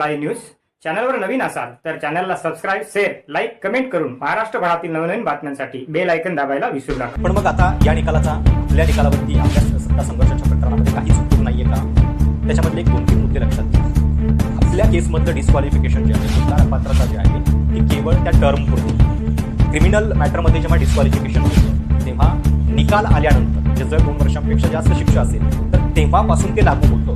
Live news चॅनलवर नवीन असाल तर चॅनलला सबस्क्राईब शेअर लाईक कमेंट करून महाराष्ट्रभरातील नवनवीन बातम्यांसाठी बेल ऐकन दाबायला विसरू नका. पण मग आता या निकालाचा आपल्या निकालावरती आपल्या सत्ता संघर्षाच्या प्रकरणामध्ये काहीच उपयोग नाहीये का? त्याच्यामधले एक दोन तीन मुद्दे लक्षात घ्या. आपल्या केसमधलं डिस्क्वालिफिकेशन जे आहे पात्रता अपात्रता जी आहे ती केवळ त्या टर्म पुरते. क्रिमिनल मॅटरमध्ये जेव्हा डिस्क्वालिफिकेशन होतं तेव्हा निकाल आल्यानंतर जे जर दोन वर्षांपेक्षा जास्त शिक्षा असेल तर तेव्हापासून ते लागू होतं.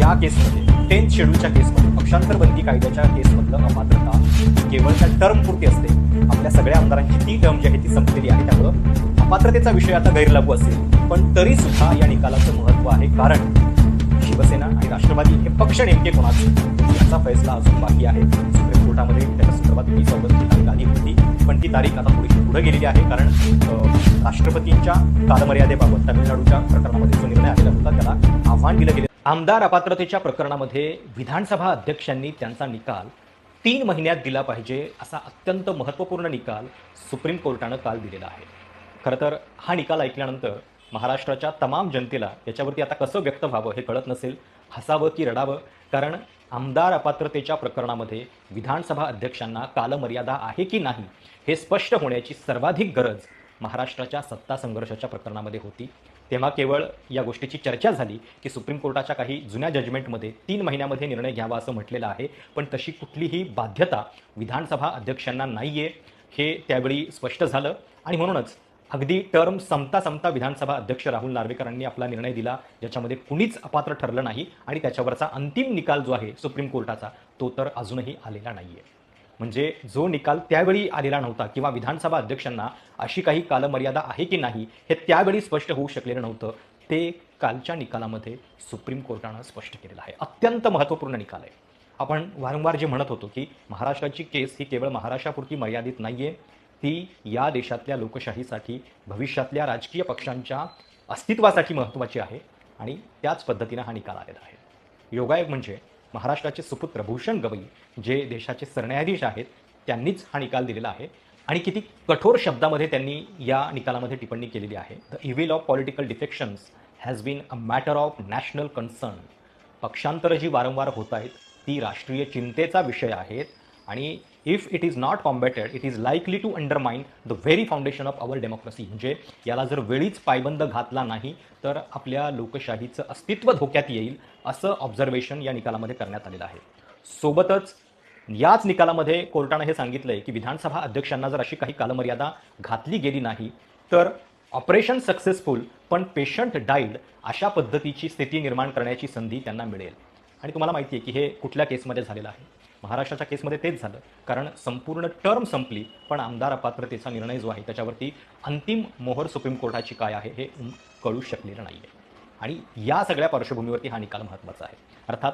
या केसमध्ये टेन्थ शेड्यूलच्या केसमध्ये पक्षांतर बंदी कायद्याच्या केसमधलं अपात्रता केवळ त्या टर्म पुरती असते. आपल्या सगळ्या आमदारांची ती टर्म जी आहे ती संपलेली आहे. त्यामुळं अपात्रतेचा विषय आता गैरलागू असेल. पण तरी सुद्धा या निकालाचं महत्त्व आहे. कारण शिवसेना आणि राष्ट्रवादी हे पक्ष नेमके कोणाचे? याचा फैसला अजून बाकी आहे. सुप्रीम कोर्टामध्ये त्याच्या संदर्भात वीस ऑगस्टची तारीख आली होती. पण ती तारीख आता पुढे पुढे गेलेली आहे. कारण राष्ट्रपतींच्या कालमर्यादेबाबत तामिळनाडूच्या प्रकरणामध्ये जो निर्णय आलेला होता त्याला आव्हान दिलं गेलं आमदार अपात्रतेच्या प्रकरणामध्ये विधानसभा अध्यक्षांनी त्यांचा निकाल तीन महिन्यात दिला पाहिजे असा अत्यंत महत्त्वपूर्ण निकाल सुप्रीम कोर्टानं काल दिलेला आहे. खरं तर हा निकाल ऐकल्यानंतर महाराष्ट्राच्या तमाम जनतेला याच्यावरती आता कसं व्यक्त व्हावं हे कळत नसेल हसावं की रडावं कारण आमदार अपात्रतेच्या प्रकरणामध्ये विधानसभा अध्यक्षांना कालमर्यादा आहे की नाही हे स्पष्ट होण्याची सर्वाधिक गरज महाराष्ट्राच्या सत्ता संघर्षाच्या प्रकरणामध्ये होती. तेव्हा केवळ या गोष्टीची चर्चा झाली की सुप्रीम कोर्टाच्या काही जुन्या जजमेंटमध्ये तीन महिन्यामध्ये निर्णय घ्यावा असं म्हटलेलं आहे. पण तशी कुठलीही बाध्यता विधानसभा अध्यक्षांना नाही आहे हे त्यावेळी स्पष्ट झालं. आणि म्हणूनच अगदी टर्म संपता संपता विधानसभा अध्यक्ष राहुल नार्वेकरांनी आपला निर्णय दिला ज्याच्यामध्ये कुणीच अपात्र ठरलं नाही आणि त्याच्यावरचा अंतिम निकाल जो आहे सुप्रीम कोर्टाचा तो तर अजूनही आलेला नाही आहे म्हणजे जो निकाल त्यावेळी आलेला नव्हता किंवा विधानसभा अध्यक्षांना अशी काही कालमर्यादा आहे की नाही हे त्यावेळी स्पष्ट होऊ शकलेलं नव्हतं. ते कालच्या निकालामध्ये सुप्रीम कोर्टानं स्पष्ट केलेलं आहे. अत्यंत महत्त्वपूर्ण निकाल आहे. आपण वारंवार जे म्हणत होतो की महाराष्ट्राची केस ही केवळ महाराष्ट्रापुरती मर्यादित नाही आहे ती या देशातल्या लोकशाहीसाठी भविष्यातल्या राजकीय पक्षांच्या अस्तित्वासाठी महत्त्वाची आहे आणि त्याच पद्धतीनं हा निकाल आलेला आहे. योगायोग म्हणजे महाराष्ट्राचे सुपुत्र भूषण गवई जे देशाचे सरन्यायाधीश आहेत त्यांनीच हा निकाल दिलेला आहे. आणि किती कठोर शब्दामध्ये त्यांनी या निकालामध्ये टिप्पणी केलेली आहे. The evil of political defections has been a matter of national concern पक्षांतरं जी वारंवार होत आहेत ती राष्ट्रीय चिंतेचा विषय आहेत. आणि if it is not combatted it is likely to undermine the very foundation of our democracy म्हणजे याला जर वेळीच पायबंद घातला नाही तर आपल्या लोकशाहीचं अस्तित्व धोक्यात येईल असं ऑब्झर्वेशन या निकालामध्ये करण्यात आलेलं आहे. सोबतच याच निकालामध्ये कोर्टानं हे सांगितलं आहे की विधानसभा अध्यक्षांना जर अशी काही कालमर्यादा घातली गेली नाही तर ऑपरेशन सक्सेसफुल पण पेशंट डाईड अशा पद्धतीची स्थिती निर्माण करण्याची संधी त्यांना मिळेल. आणि तुम्हाला माहिती आहे की हे कुठल्या केसमध्ये झालेलं आहे? महाराष्ट्राच्या केसमध्ये तेच झालं. कारण संपूर्ण टर्म संपली पण आमदार अपात्रतेचा निर्णय जो आहे त्याच्यावरती अंतिम मोहर सुप्रीम कोर्टाची काय आहे हे कळू शकलेलं नाही आहे आणि या सगळ्या पार्श्वभूमीवरती हा निकाल महत्त्वाचा आहे. अर्थात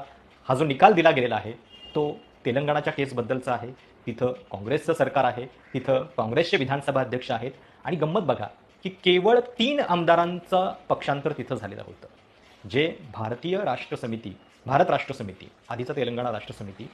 हा जो निकाल दिला गेलेला आहे तो तेलंगणाच्या केसबद्दलचा आहे तिथं काँग्रेसचं सरकार आहे तिथं काँग्रेसचे विधानसभा अध्यक्ष आहेत आणि गंमत बघा की केवळ तीन आमदारांचं पक्षांतर तिथं झालेलं होतं. जे भारतीय राष्ट्र समिती भारत राष्ट्र समिती आधीचं तेलंगणा राष्ट्र समिती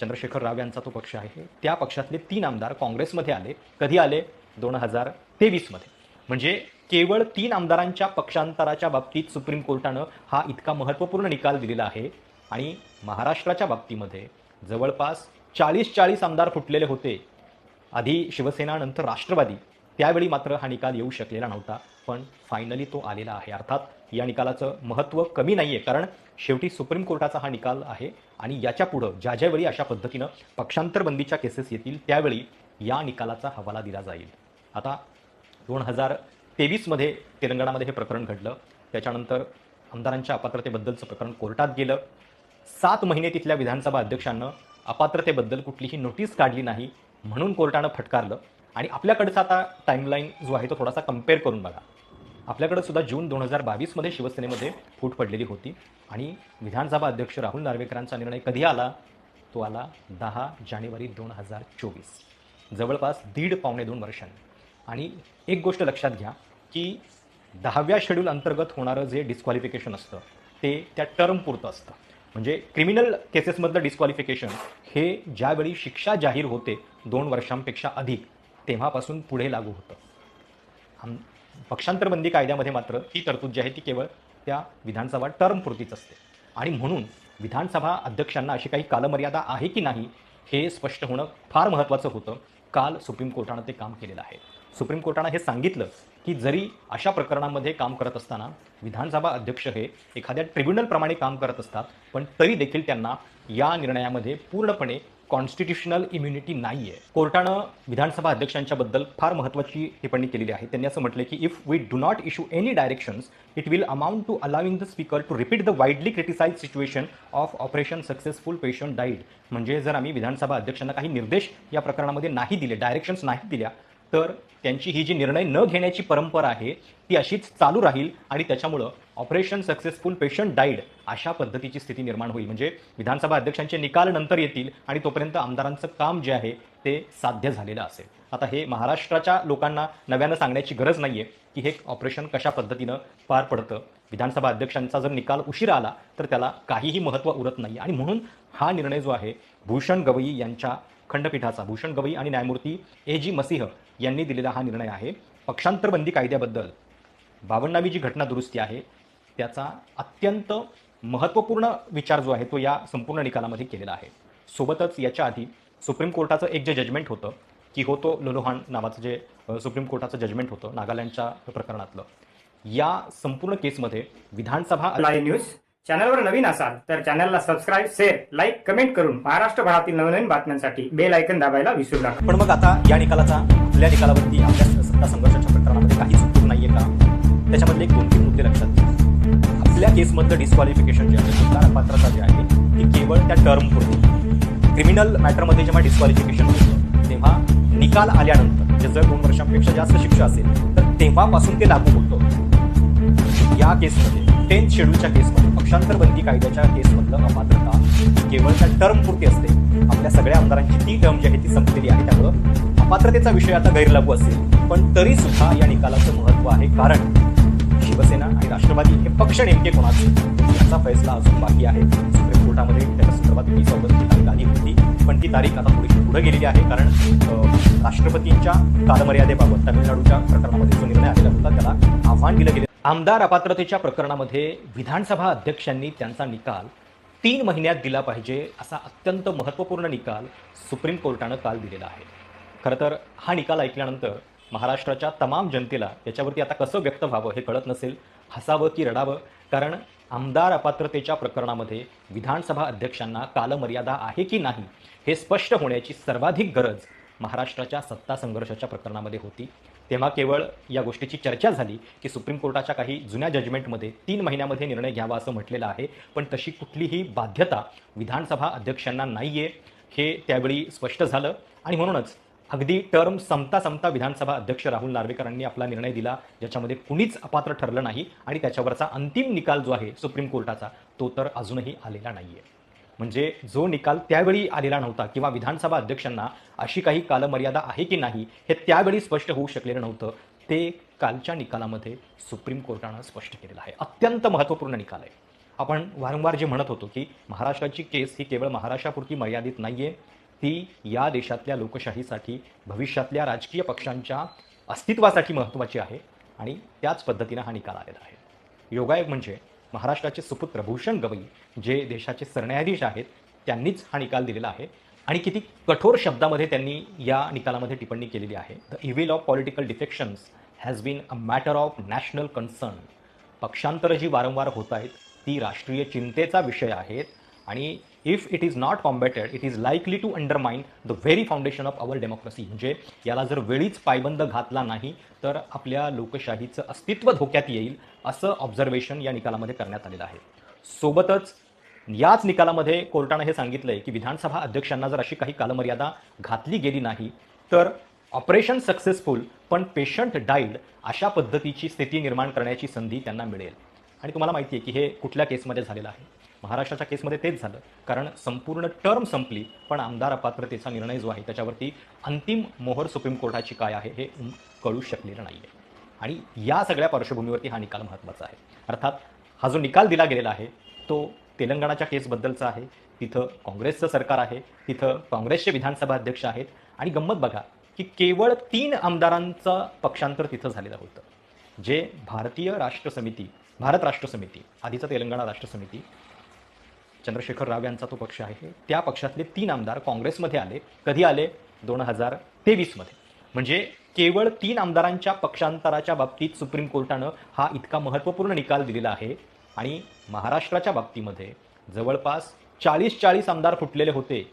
चंद्रशेखर राव यांचा तो पक्ष आहे. त्या पक्षातले तीन आमदार काँग्रेसमध्ये आले. कधी आले? दोन हजार तेवीसमध्ये. म्हणजे केवळ तीन आमदारांच्या पक्षांतराच्या बाबतीत सुप्रीम कोर्टानं हा इतका महत्त्वपूर्ण निकाल दिलेला आहे. आणि महाराष्ट्राच्या बाबतीमध्ये जवळपास चाळीस चाळीस आमदार फुटलेले होते. आधी शिवसेना नंतर राष्ट्रवादी. त्यावेळी मात्र हा निकाल येऊ शकलेला नव्हता. पण फायनली तो आलेला आहे. अर्थात या निकालाचं महत्त्व कमी नाही आहे कारण शेवटी सुप्रीम कोर्टाचा हा निकाल आहे आणि याच्या पुढं ज्या ज्यावेळी अशा पद्धतीनं पक्षांतरबंदीच्या केसेस येतील त्यावेळी या निकालाचा हवाला दिला जाईल. आता दोन हजार तेवीसमध्ये तेलंगणामध्ये हे प्रकरण घडलं. त्याच्यानंतर आमदारांच्या अपात्रतेबद्दलचं प्रकरण कोर्टात गेलं. सात महिने तिथल्या विधानसभा अध्यक्षांनं अपात्रतेबद्दल कुठलीही नोटीस काढली नाही म्हणून कोर्टानं फटकारलं. आणि आपल्याकडचा आता टाईमलाईन जो आहे तो थोडासा कंपेअर करून बघा. आपल्याकडं सुद्धा जून दोन हजार बावीसमध्ये शिवसेनेमध्ये फूट पडलेली होती. आणि विधानसभा अध्यक्ष राहुल नार्वेकरांचा निर्णय कधी आला? तो आला दहा जानेवारी दोन हजार चोवीस. जवळपास दीड पावणे दोन वर्षांनी. आणि एक गोष्ट लक्षात घ्या की दहाव्या शेड्यूल अंतर्गत होणारं जे डिस्क्वालिफिकेशन असतं ते त्या टर्म पुरतं असतं. म्हणजे क्रिमिनल केसेसमधलं डिस्क्वालिफिकेशन हे ज्यावेळी शिक्षा जाहीर होते दोन वर्षांपेक्षा अधिक तेव्हापासून पुढे लागू होतं. आम पक्षांतरबंदी कायद्यामध्ये मात्र ती तरतूद जी आहे ती केवळ त्या विधानसभा टर्मपुरतीच असते. आणि म्हणून विधानसभा अध्यक्षांना अशी काही कालमर्यादा आहे की नाही हे स्पष्ट होणं फार महत्त्वाचं होतं. काल सुप्रीम कोर्टानं ते काम केलेलं आहे. सुप्रीम कोर्टानं हे सांगितलं की जरी अशा प्रकरणामध्ये काम करत असताना विधानसभा अध्यक्ष हे एखाद्या ट्रिब्युनलप्रमाणे काम करत असतात पण तरी देखील त्यांना या निर्णयामध्ये पूर्णपणे कॉन्स्टिट्युशनल इम्युनिटी नाही आहे कोर्टानं विधानसभा अध्यक्षांच्याबद्दल फार महत्त्वाची टिप्पणी केलेली आहे. त्यांनी असं म्हटलं की if we do not issue any directions it will amount to allowing the speaker to repeat the widely criticise situation of operation successful patient died म्हणजे जर आम्ही विधानसभा अध्यक्षांना काही निर्देश या प्रकरणामध्ये नाही दिले डायरेक्शन्स नाही दिल्या तर त्यांची ही जी निर्णय न घेण्याची परंपरा आहे ती अशीच चालू राहील आणि त्याच्यामुळं ऑपरेशन सक्सेसफुल पेशंट डाईड अशा पद्धतीची स्थिती निर्माण होईल. म्हणजे विधानसभा अध्यक्षांचे निकाल नंतर येतील आणि तोपर्यंत आमदारांचं काम जे आहे ते साध्य झालेलं असेल. आता हे महाराष्ट्राच्या लोकांना नव्यानं सांगण्याची गरज नाही आहे की हे ऑपरेशन कशा पद्धतीनं पार पडतं. विधानसभा अध्यक्षांचा जर निकाल उशिरा आला तर त्याला काहीही महत्त्व उरत नाही. आणि म्हणून हा निर्णय जो आहे भूषण गवई यांच्या खंडपीठाचा भूषण गवई आणि न्यायमूर्ती ए जी मसिंह यांनी दिलेला हा निर्णय आहे. पक्षांतरबंदी कायद्याबद्दल बावन्नावी जी घटना दुरुस्ती आहे. त्याचा अत्यंत महत्त्वपूर्ण विचार जो आहे तो या संपूर्ण निकालामध्ये केलेला आहे. सोबतच याच्या आधी सुप्रीम कोर्टाचं एक जे जजमेंट होतं की होतो लोलोहान नावाचं जे सुप्रीम कोर्टाचं जजमेंट होतं नागालँडच्या प्रकरणातलं. या संपूर्ण केसमध्ये विधानसभा लाईव्ह न्यूज चॅनलवर नवीन असाल तर चॅनलला सबस्क्राईब शेअर लाईक कमेंट करून महाराष्ट्रभरातील नवनवीन बातम्यांसाठी बेल ऐकन दाबायला विसरू नका. पण मग आता या निकालाचा आपल्या निकालावरती आपल्या सत्ता संघर्षाच्या प्रकरणामध्ये काहीच उपयोग नाहीये का? त्याच्यामधले एक दोन तीन मुद्दे लक्षात घ्या आपल्या केसमधलं डिस्क्वालिफिकेशन जे आहे सुधार पात्रता जी आहे ती केवळ त्या टर्म पुरते. क्रिमिनल मॅटरमध्ये जेव्हा डिस्क्वालिफिकेशन होतं तेव्हा निकाल आल्यानंतर म्हणजे जर दोन वर्षांपेक्षा जास्त शिक्षा असेल तर तेव्हापासून ते लागू होतं. या केसमध्ये टेन्थ शेड्यूलच्या केसमध्ये पक्षांतरबंदी कायद्याच्या केसमधलं अपात्रता केवळ त्या टर्म पुरती असते. आपल्या सगळ्या आमदारांची ती टर्म जी आहे ती संपलेली आहे. त्यामुळं अपात्रतेचा विषय आता गैरलागू असेल. पण तरी सुद्धा या निकालाचं महत्त्व आहे. कारण शिवसेना आणि राष्ट्रवादी हे पक्ष नेमके कोणाचे? याचा फैसला अजून बाकी आहे. सुप्रीम कोर्टामध्ये त्याच्या संदर्भात वीस ऑगस्ट तारीख आली होती. पण ती तारीख आता थोडी पुढे गेलेली आहे कारण राष्ट्रपतींच्या कालमर्यादेबाबत तामिळनाडूच्या प्रकरणामध्ये जो निर्णय आलेला होता त्याला आव्हान दिलं गेलं आमदार अपात्रतेच्या प्रकरणामध्ये विधानसभा अध्यक्षांनी त्यांचा निकाल तीन महिन्यात दिला पाहिजे असा अत्यंत महत्त्वपूर्ण निकाल सुप्रीम कोर्टानं काल दिलेला आहे. खरं तर हा निकाल ऐकल्यानंतर महाराष्ट्राच्या तमाम जनतेला याच्यावरती आता कसं व्यक्त व्हावं हे कळत नसेल हसावं की रडावं कारण आमदार अपात्रतेच्या प्रकरणामध्ये विधानसभा अध्यक्षांना कालमर्यादा आहे की नाही हे स्पष्ट होण्याची सर्वाधिक गरज महाराष्ट्राच्या सत्ता संघर्षाच्या प्रकरणामध्ये होती. तेव्हा केवळ या गोष्टीची चर्चा झाली की सुप्रीम कोर्टाच्या काही जुन्या जजमेंटमध्ये तीन महिन्यामध्ये निर्णय घ्यावा असं म्हटलेलं आहे पण तशी कुठलीही बाध्यता विधानसभा अध्यक्षांना नाही आहे हे त्यावेळी स्पष्ट झालं. आणि म्हणूनच अगदी टर्म संपता संपता विधानसभा अध्यक्ष राहुल नार्वेकरांनी आपला निर्णय दिला ज्याच्यामध्ये कुणीच अपात्र ठरलं नाही आणि त्याच्यावरचा अंतिम निकाल जो आहे सुप्रीम कोर्टाचा तो तर अजूनही आलेला नाही आहे म्हणजे जो निकाल त्यावेळी आलेला नव्हता किंवा विधानसभा अध्यक्षांना अशी काही कालमर्यादा आहे की नाही हे त्यावेळी स्पष्ट होऊ शकलेलं नव्हतं ते कालच्या निकालामध्ये सुप्रीम कोर्टानं स्पष्ट केलेलं आहे. अत्यंत महत्त्वपूर्ण निकाल आहे. आपण वारंवार जे म्हणत होतो की महाराष्ट्राची केस ही केवळ महाराष्ट्रापुरती मर्यादित नाही आहे ती या देशातल्या लोकशाहीसाठी भविष्यातल्या राजकीय पक्षांच्या अस्तित्वासाठी महत्त्वाची आहे आणि त्याच पद्धतीनं हा निकाल आलेला आहे. योगायोग म्हणजे महाराष्ट्राचे सुपुत्र भूषण गवई जे देशाचे सरन्यायाधीश आहेत त्यांनीच हा निकाल दिलेला आहे आणि किती कठोर शब्दामध्ये त्यांनी या निकालामध्ये टिप्पणी केलेली आहे. The evil of political defections has been a matter of national concern पक्षांतर जी वारंवार होत आहेत ती राष्ट्रीय चिंतेचा विषय आहेत आणि if it is not combatted it is likely to undermine the very foundation of our democracy म्हणजे याला जर वेळीच पायबंद घातला नाही तर आपल्या लोकशाहीचं अस्तित्व धोक्यात येईल असं ऑब्झर्वेशन या निकालामध्ये करण्यात आलेलं आहे. सोबतच याच निकालामध्ये कोर्टानं हे सांगितलं आहे की विधानसभा अध्यक्षांना जर अशी काही कालमर्यादा घातली गेली नाही तर ऑपरेशन सक्सेसफुल पण पेशंट डाईड अशा पद्धतीची स्थिती निर्माण करण्याची संधी त्यांना मिळेल. आणि तुम्हाला माहिती आहे की हे कुठल्या केसमध्ये झालेलं आहे? महाराष्ट्राच्या केसमध्ये तेच झालं. कारण संपूर्ण टर्म संपली पण आमदार अपात्रतेचा निर्णय जो आहे त्याच्यावरती अंतिम मोहर सुप्रीम कोर्टाची काय आहे हे कळू शकलेलं नाही आहे आणि या सगळ्या पार्श्वभूमीवरती हा निकाल महत्त्वाचा आहे. अर्थात हा जो निकाल दिला गेलेला आहे तो तेलंगणाच्या केसबद्दलचा आहे तिथं काँग्रेसचं सरकार आहे तिथं काँग्रेसचे विधानसभा अध्यक्ष आहेत आणि गंमत बघा की केवळ तीन आमदारांचं पक्षांतर तिथं झालेलं होतं. जे भारतीय राष्ट्र समिती भारत राष्ट्र समिती आधीचा तेलंगणा राष्ट्र समिती चंद्रशेखर राव यांचा तो पक्ष आहे. त्या पक्षातले तीन आमदार काँग्रेसमध्ये आले कधी आले? दोन हजार तेवीसमध्ये. म्हणजे केवळ तीन आमदारांच्या पक्षांतराच्या बाबतीत सुप्रीम कोर्टानं हा इतका महत्त्वपूर्ण निकाल दिलेला आहे. आणि महाराष्ट्राच्या बाबतीमध्ये जवळपास चाळीस चाळीस आमदार फुटलेले होते.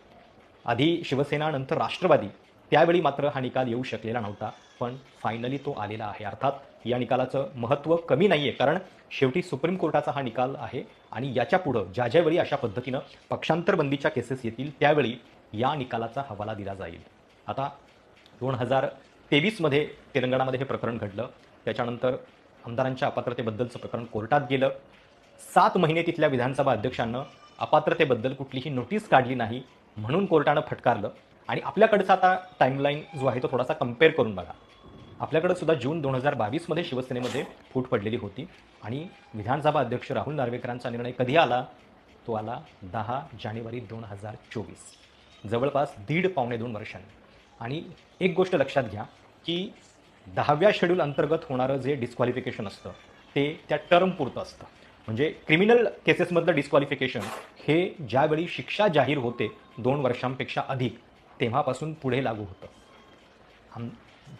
आधी शिवसेना नंतर राष्ट्रवादी. त्यावेळी मात्र हा निकाल येऊ शकलेला नव्हता. पण फायनली तो आलेला आहे. अर्थात या निकालाचं महत्त्व कमी नाही आहे कारण शेवटी सुप्रीम कोर्टाचा हा निकाल आहे आणि याच्या पुढं ज्या ज्यावेळी अशा पद्धतीनं पक्षांतरबंदीच्या केसेस येतील त्यावेळी या निकालाचा हवाला दिला जाईल. आता दोन हजार तेवीसमध्ये तेलंगणामध्ये हे प्रकरण घडलं. त्याच्यानंतर आमदारांच्या अपात्रतेबद्दलचं प्रकरण कोर्टात गेलं. सात महिने तिथल्या विधानसभा अध्यक्षांनं अपात्रतेबद्दल कुठलीही नोटीस काढली नाही म्हणून कोर्टानं फटकारलं. आणि आपल्याकडचा आता टाईमलाईन जो आहे तो थोडासा कंपेअर करून बघा. आपल्याकडं सुद्धा जून दोन हजार बावीसमध्ये शिवसेनेमध्ये फूट पडलेली होती. आणि विधानसभा अध्यक्ष राहुल नार्वेकरांचा निर्णय कधी आला? तो आला दहा जानेवारी दोन हजार चोवीस. जवळपास दीड पावणे दोन वर्षांनी. आणि एक गोष्ट लक्षात घ्या की दहाव्या शेड्यूल अंतर्गत होणारं जे डिस्क्वालिफिकेशन असतं ते त्या टर्मपुरतं असतं. म्हणजे क्रिमिनल केसेसमधलं डिस्क्वालिफिकेशन हे ज्यावेळी शिक्षा जाहीर होते दोन वर्षांपेक्षा अधिक तेव्हापासून पुढे लागू होतं. आम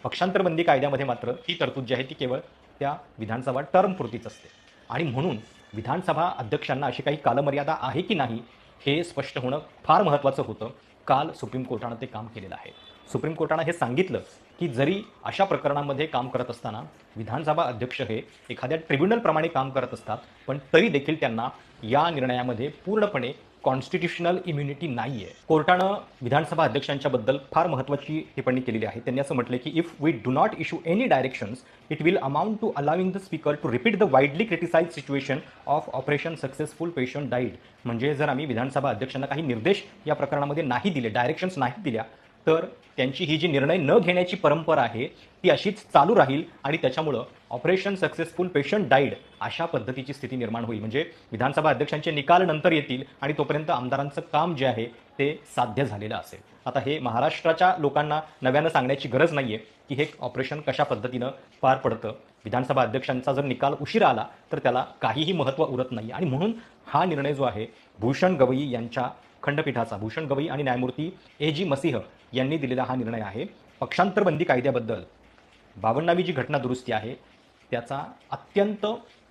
पक्षांतरबंदी कायद्यामध्ये मात्र ही तरतूद जी आहे ती केवळ त्या विधानसभा टर्मपुरतीच असते. आणि म्हणून विधानसभा अध्यक्षांना अशी काही कालमर्यादा आहे की नाही हे स्पष्ट होणं फार महत्त्वाचं होतं. काल सुप्रीम कोर्टानं ते काम केलेलं आहे. सुप्रीम कोर्टानं हे सांगितलं की जरी अशा प्रकरणांमध्ये काम करत असताना विधानसभा अध्यक्ष हे एखाद्या ट्रिब्युनलप्रमाणे काम करत असतात पण तरी देखील त्यांना या निर्णयामध्ये पूर्णपणे कॉन्स्टिट्युशनल इम्युनिटी नाही आहे कोर्टानं विधानसभा अध्यक्षांच्या बद्दल फार महत्त्वाची टिप्पणी केलेली आहे. त्यांनी असं म्हटलं की if we do not issue any directions it will amount to allowing the speaker to repeat the widely criticise situation of operation successful patient died म्हणजे जर आम्ही विधानसभा अध्यक्षांना काही निर्देश या प्रकरणामध्ये नाही दिले डायरेक्शन्स नाही दिल्या तर त्यांची ही जी निर्णय न घेण्याची परंपरा आहे ती अशीच चालू राहील आणि त्याच्यामुळं ऑपरेशन सक्सेसफुल पेशंट डाईड अशा पद्धतीची स्थिती निर्माण होईल. म्हणजे विधानसभा अध्यक्षांचे निकाल नंतर येतील आणि तोपर्यंत आमदारांचं काम जे आहे ते साध्य झालेलं असेल. आता हे महाराष्ट्राच्या लोकांना नव्यानं सांगण्याची गरज नाही आहे की हे ऑपरेशन कशा पद्धतीनं पार पडतं. विधानसभा अध्यक्षांचा जर निकाल उशिरा आला तर त्याला काहीही महत्त्व उरत नाही. आणि म्हणून हा निर्णय जो आहे भूषण गवई यांच्या खंडपीठाचा भूषण गवई आणि न्यायमूर्ती ए जी मसिह यांनी दिलेला हा निर्णय आहे. पक्षांतरबंदी कायद्याबद्दल बावन्नावी जी घटना दुरुस्ती आहे. त्याचा अत्यंत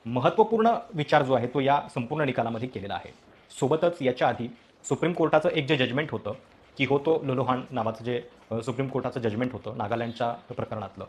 महत्त्वपूर्ण विचार जो आहे तो या संपूर्ण निकालामध्ये केलेला आहे. सोबतच याच्या आधी सुप्रीम कोर्टाचं एक जे जजमेंट होतं की होतो लोलोहान नावाचं जे सुप्रीम कोर्टाचं जजमेंट होतं नागालँडच्या प्रकरणातलं.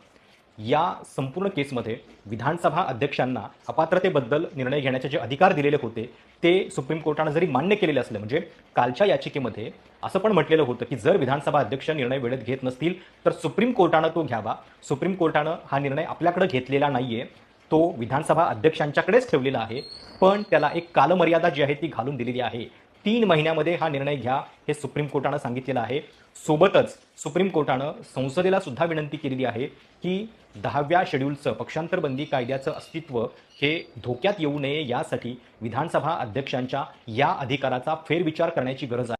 या संपूर्ण केसमध्ये विधानसभा अध्यक्षांना अपात्रतेबद्दल निर्णय घेण्याचे जे अधिकार दिलेले होते ते सुप्रीम कोर्टानं जरी मान्य केलेले असले म्हणजे कालच्या याचिकेमध्ये असं पण म्हटलेलं होतं की जर विधानसभा अध्यक्ष निर्णय वेळेत घेत नसतील तर सुप्रीम कोर्टानं तो घ्यावा. सुप्रीम कोर्टानं हा निर्णय आपल्याकडे घेतलेला नाही आहे तो विधानसभा अध्यक्षांच्याकडेच ठेवलेला आहे. पण त्याला एक कालमर्यादा जी आहे ती घालून दिलेली आहे. तीन महिन्यामध्ये हा निर्णय घ्या हे सुप्रीम कोर्टानं सांगितलेलं आहे. सोबतच सुप्रीम कोर्टानं संसदेला सुद्धा विनंती केलेली आहे की दहाव्या शेड्यूलचं पक्षांतरबंदी कायद्याचं अस्तित्व हे धोक्यात येऊ नये यासाठी विधानसभा अध्यक्षांच्या या अधिकाराचा फेरविचार करण्याची गरज आहे.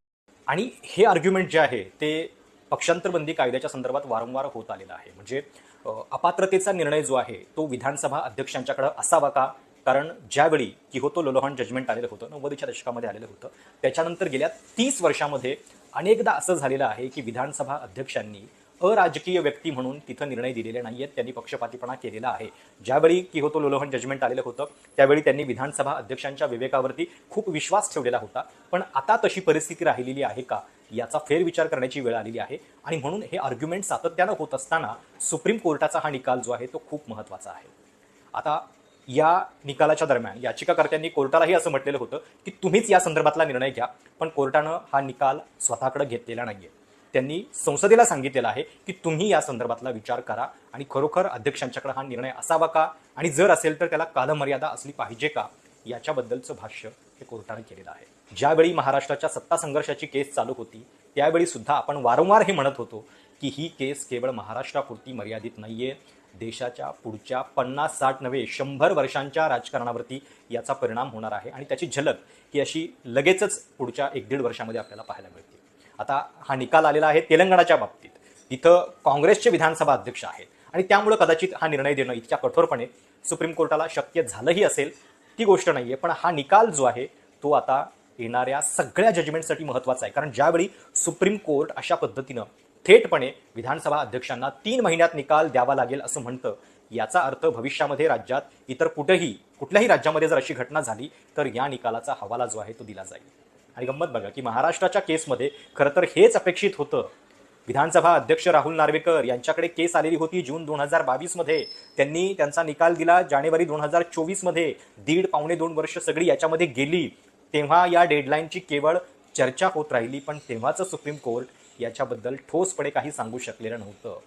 आणि हे आर्ग्युमेंट जे आहे ते पक्षांतरबंदी कायद्याच्या संदर्भात वारंवार होत आलेलं आहे. म्हणजे अपात्रतेचा निर्णय जो आहे तो विधानसभा अध्यक्षांच्याकडं असावा का? कारण ज्यावेळी किहोतो लोलोहन जजमेंट आलेलं होतं नव्वदीच्या दशकामध्ये आलेलं होतं त्याच्यानंतर गेल्या तीस वर्षामध्ये अनेकदा असं झालेलं आहे की विधानसभा अध्यक्षांनी अराजकीय व्यक्ती म्हणून तिथं निर्णय दिलेले नाही आहेत त्यांनी पक्षपातीपणा केलेला आहे. ज्यावेळी किहोतो लोलोहन जजमेंट आलेलं होतं त्यावेळी त्यांनी विधानसभा अध्यक्षांच्या विवेकावरती खूप विश्वास ठेवलेला होता. पण आता तशी परिस्थिती राहिलेली आहे का? याचा फेरविचार करण्याची वेळ आलेली आहे आणि म्हणून हे आर्ग्युमेंट सातत्यानं होत असताना सुप्रीम कोर्टाचा हा निकाल जो आहे तो खूप महत्त्वाचा आहे. आता या निकालाच्या दरम्यान याचिकाकर्त्यांनी कोर्टालाही असं म्हटलेलं होतं की तुम्हीच या संदर्भातला निर्णय घ्या पण कोर्टानं हा निकाल स्वतःकडे घेतलेला नाहीये. त्यांनी संसदेला सांगितलेलं आहे की तुम्ही या संदर्भातला विचार करा आणि खरोखर अध्यक्षांच्याकडे हा निर्णय असावा का? आणि जर असेल तर त्याला कालमर्यादा असली पाहिजे का? याच्याबद्दलचं भाष्य हे कोर्टाने केलेलं आहे. ज्यावेळी महाराष्ट्राच्या सत्ता संघर्षाची केस चालू होती त्यावेळी सुद्धा आपण वारंवार हे म्हणत होतो की ही केस केवळ महाराष्ट्रापुरती मर्यादित नाहीये. देशाच्या पुढच्या पन्नास साठ नव्हे शंभर वर्षांच्या राजकारणावरती याचा परिणाम होणार आहे आणि त्याची झलक ही अशी लगेचच पुढच्या एक दीड वर्षामध्ये आपल्याला पाहायला मिळते. आता हा निकाल आलेला आहे तेलंगणाच्या बाबतीत. तिथं काँग्रेसचे विधानसभा अध्यक्ष आहेत आणि त्यामुळं कदाचित हा निर्णय देणं इतक्या कठोरपणे सुप्रीम कोर्टाला शक्य झालंही असेल ती गोष्ट नाही आहे पण हा निकाल जो आहे तो आता येणाऱ्या सगळ्या जजमेंटसाठी महत्त्वाचा आहे. कारण ज्यावेळी सुप्रीम कोर्ट अशा पद्धतीनं थेटपणे विधानसभा अध्यक्षांना तीन महिन्यात निकाल द्यावा लागेल असं म्हणतं. याचा अर्थ भविष्यामध्ये राज्यात इतर कुठेही कुठल्याही राज्यामध्ये जर अशी घटना झाली तर या निकालाचा हवाला जो आहे तो दिला जाईल. आणि गंमत बघा की महाराष्ट्राच्या केसमध्ये खरं तर हेच अपेक्षित होतं. विधानसभा अध्यक्ष राहुल नार्वेकर यांच्याकडे केस आलेली होती जून दोन हजार बावीसमध्ये त्यांनी त्यांचा निकाल दिला जानेवारी दोन हजार चोवीसमध्ये दीड पावणे दोन वर्ष सगळी याच्यामध्ये गेली. तेव्हा या डेडलाईनची केवळ चर्चा होत राहिली पण तेव्हाचं सुप्रीम कोर्ट याच्याबद्दल ठोसपणे काही सांगू शकलेलं नव्हतं.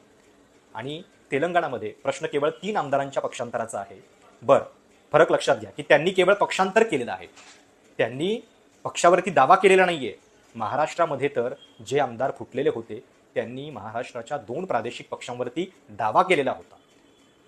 आणि तेलंगणामध्ये प्रश्न केवळ तीन आमदारांच्या पक्षांतराचा आहे. बरं फरक लक्षात घ्या की त्यांनी केवळ पक्षांतर केलेलं आहे. त्यांनी पक्षावरती दावा केलेला नाहीये. महाराष्ट्रामध्ये तर जे आमदार फुटलेले होते त्यांनी महाराष्ट्राच्या दोन प्रादेशिक पक्षांवरती दावा केलेला होता.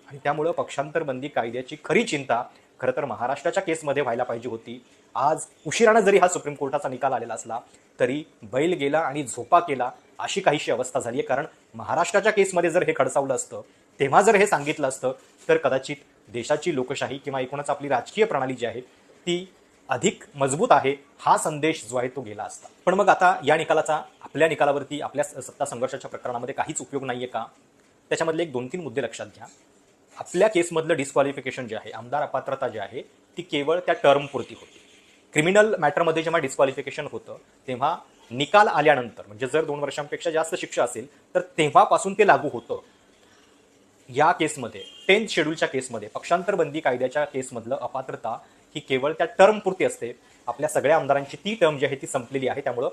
आणि त्यामुळं पक्षांतरबंदी कायद्याची खरी चिंता खरं तर महाराष्ट्राच्या केसमध्ये व्हायला पाहिजे होती. आज उशिरानं जरी हा सुप्रीम कोर्टाचा निकाल आलेला असला तरी बैल गेला आणि झोपा केला अशी काहीशी अवस्था झाली आहे. कारण महाराष्ट्राच्या केसमध्ये जर हे खडसावलं असतं तेव्हा जर हे सांगितलं असतं तर कदाचित देशाची लोकशाही किंवा एकूणच आपली राजकीय प्रणाली जी आहे ती अधिक मजबूत आहे हा संदेश जो आहे तो गेला असता. पण मग आता या निकालाचा आपल्या निकालावरती आपल्या सत्ता संघर्षाच्या प्रकरणामध्ये काहीच उपयोग नाहीये का? त्याच्यामधले एक दोन तीन मुद्दे लक्षात घ्या. आपल्या केसमधलं डिस्क्वालिफिकेशन जे आहे आमदार अपात्रता जी आहे ती केवळ त्या टर्मपुरती होती. क्रिमिनल मॅटरमध्ये जेव्हा डिस्क्वालिफिकेशन होतं तेव्हा निकाल आल्यानंतर म्हणजे जर दोन वर्षांपेक्षा जास्त शिक्षा असेल तर तेव्हापासून ते लागू होतं. या केसमध्ये टेन्थ शेड्यूलच्या केसमध्ये पक्षांतर बंदी कायद्याच्या केसमधलं अपात्रता ही केवळ त्या टर्मपुरती असते. आपल्या सगळ्या आमदारांची ती टर्म जी आहे ती संपलेली आहे. त्यामुळं